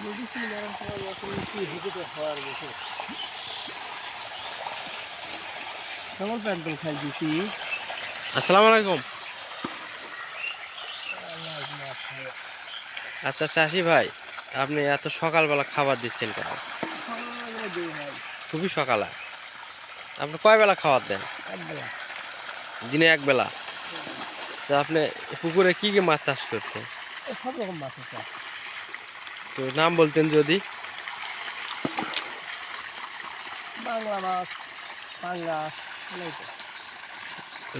Medicine গরম করা এখন কি হিটেতে হওয়ার মতো কেমন প্যান্টল খাই দিছি? আসসালামু আলাইকুম। আচ্ছা চাষি ভাই আপনি এত সকালবেলা খাবার দিচ্ছেন কেন? খুবই সকালে। আপনি কয় বেলা খাবার দেন? দিনে এক বেলা। তা আপনি পুকুরে কি কি মাছ চাষ করছেন? সব রকম মাছ আছে। তো নাম বলতেন যদি। বাংলা মাছ বাংলা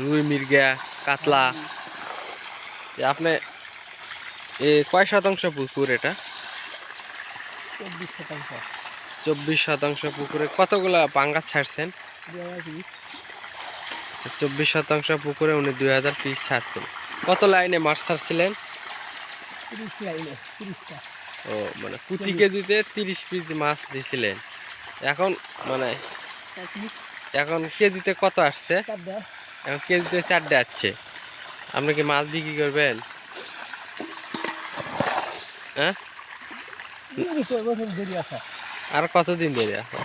রুই মির্গা কাতলা। আপনি এ কয় শতাংশ পুকুর এটা? চব্বিশ শতাংশ। চব্বিশ শতাংশ পুকুরে কতগুলা পাঙ্গাস ছাড়ছেন? চব্বিশ শতাংশ পুকুরে উনি দুই হাজার পিস ছাড়ছেন। কত লাইনে মাছ ছাড়ছিলেন? তিরিশ লাইনে তিরিশটা। ও মানে প্রতি কেজিতে তিরিশ পিস মাছ দিছিলেন। এখন মানে এখন কেজিতে কত আসছে? এখন কেজিতে চারটে আসছে। আপনি কি মাছ বিক্রি করবেন? হ্যাঁ? আর কতদিন ধরে আছে।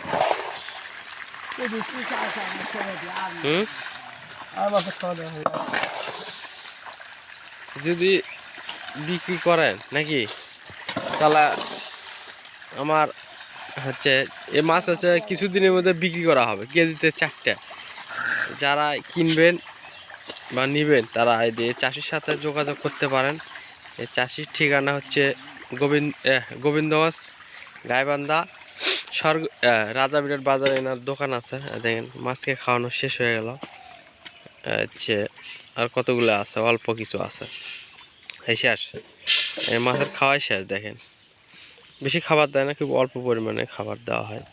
যদি বিক্রি করেন নাকি? তাহলে আমার হচ্ছে, এ মাছ হচ্ছে কিছুদিনের মধ্যে বিক্রি করা হবে, কেজিতে চারটে। যারা কিনবেন বা নেবেন, তারা এই চাষির সাথে যোগাযোগ করতে পারেন। এই চাষির ঠিকানা হচ্ছে গোবিন্দ গোবিন্দগঞ্জ, গাইবান্ধা, স্বর্গ রাজা বিরাট বাজারে এনার দোকান আছে। দেখেন, মাছকে খাওয়ানো শেষ হয়ে গেল। হচ্ছে আর কতগুলো আছে, অল্প কিছু আছে। এই শেষ মাছের খাওয়াই শেষ, দেখেন। বেশি খাবার দেয় না, খুব অল্প পরিমাণে খাবার দেওয়া হয়।